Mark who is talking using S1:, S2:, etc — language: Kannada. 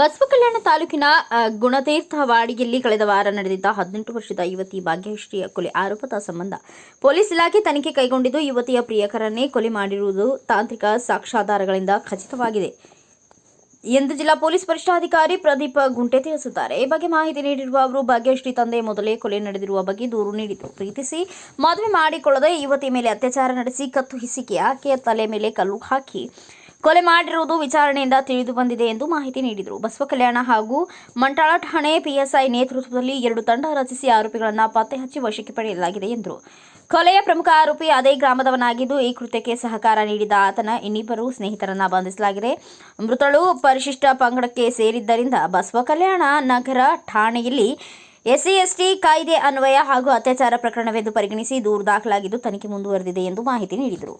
S1: ತಾಲೂಕಿನ ಅ, ಗುಣತೀರ್ಥವಾಡಿಯಲ್ಲಿ ಕಳೆದ ವಾರ ನಡೆದಿದ್ದ ಹದಿನೆಂಟು ವರ್ಷದ ಯುವತಿ ಭಾಗ್ಯಶ್ರೀಯ ಕೊಲೆ ಆರೋಪದ ಸಂಬಂಧ ಪೊಲೀಸ್ ಇಲಾಖೆ ತನಿಖೆ ಕೈಗೊಂಡಿದ್ದು ಯುವತಿಯ ಪ್ರಿಯಕರನ್ನೇ ಕೊಲೆ ಮಾಡಿರುವುದು ತಾಂತ್ರಿಕ ಸಾಕ್ಷ್ಯಾಧಾರಗಳಿಂದ ಖಚಿತವಾಗಿದೆ ಎಂದು ಜಿಲ್ಲಾ ಪೊಲೀಸ್ ವರಿಷ್ಠಾಧಿಕಾರಿ ಪ್ರದೀಪ್ ಗುಂಟೆ ತಿಳಿಸಿದ್ದಾರೆ. ಈ ಬಗ್ಗೆ ಮಾಹಿತಿ ನೀಡಿರುವ ಅವರು ಭಾಗ್ಯಶ್ರೀ ತಂದೆ ಮೊದಲೇ ಕೊಲೆ ನಡೆದಿರುವ ಬಗ್ಗೆ ದೂರು ನೀಡಿತು ಪ್ರೀತಿಸಿ ಮದುವೆ ಮಾಡಿಕೊಳ್ಳದೆ ಯುವತಿ ಮೇಲೆ ಅತ್ಯಾಚಾರ ನಡೆಸಿ ಕತ್ತು ಹಿಸಿಕೆ ಆಕೆಯ ತಲೆ ಮೇಲೆ ಕಲ್ಲು ಹಾಕಿ ಕೊಲೆ ಮಾಡಿರುವುದು ವಿಚಾರಣೆಯಿಂದ ತಿಳಿದು ಬಂದಿದೆ ಎಂದು ಮಾಹಿತಿ ನೀಡಿದರು. ಬಸವ ಕಲ್ಯಾಣ ಹಾಗೂ ಮಂಟಾಳ ಠಾಣೆ ಪಿಎಸ್ಐ ನೇತೃತ್ವದಲ್ಲಿ ಎರಡು ತಂಡ ರಚಿಸಿ ಆರೋಪಿಗಳನ್ನು ಪತ್ತೆ ಹಚ್ಚಿ ವಶಕ್ಕೆ ಪಡೆಯಲಾಗಿದೆ ಎಂದರು. ಕೊಲೆಯ ಪ್ರಮುಖ ಆರೋಪಿ ಅದೇ ಗ್ರಾಮದವನಾಗಿದ್ದು ಈ ಕೃತ್ಯಕ್ಕೆ ಸಹಕಾರ ನೀಡಿದ ಆತನ ಇನ್ನಿಬ್ಬರು ಸ್ನೇಹಿತರನ್ನ ಬಂಧಿಸಲಾಗಿದೆ. ಮೃತಳು ಪರಿಶಿಷ್ಟ ಪಂಗಡಕ್ಕೆ ಸೇರಿದ್ದರಿಂದ ಬಸವ ಕಲ್ಯಾಣ ನಗರ ಠಾಣೆಯಲ್ಲಿ ಎಸ್ಸಿ, ಎಸ್ಟಿ ಕಾಯ್ದೆ ಅನ್ವಯ ಹಾಗೂ ಅತ್ಯಾಚಾರ ಪ್ರಕರಣವೆಂದು ಪರಿಗಣಿಸಿ ದೂರು ದಾಖಲಾಗಿದ್ದು ತನಿಖೆ ಮುಂದುವರೆದಿದೆ ಎಂದು ಮಾಹಿತಿ ನೀಡಿದರು.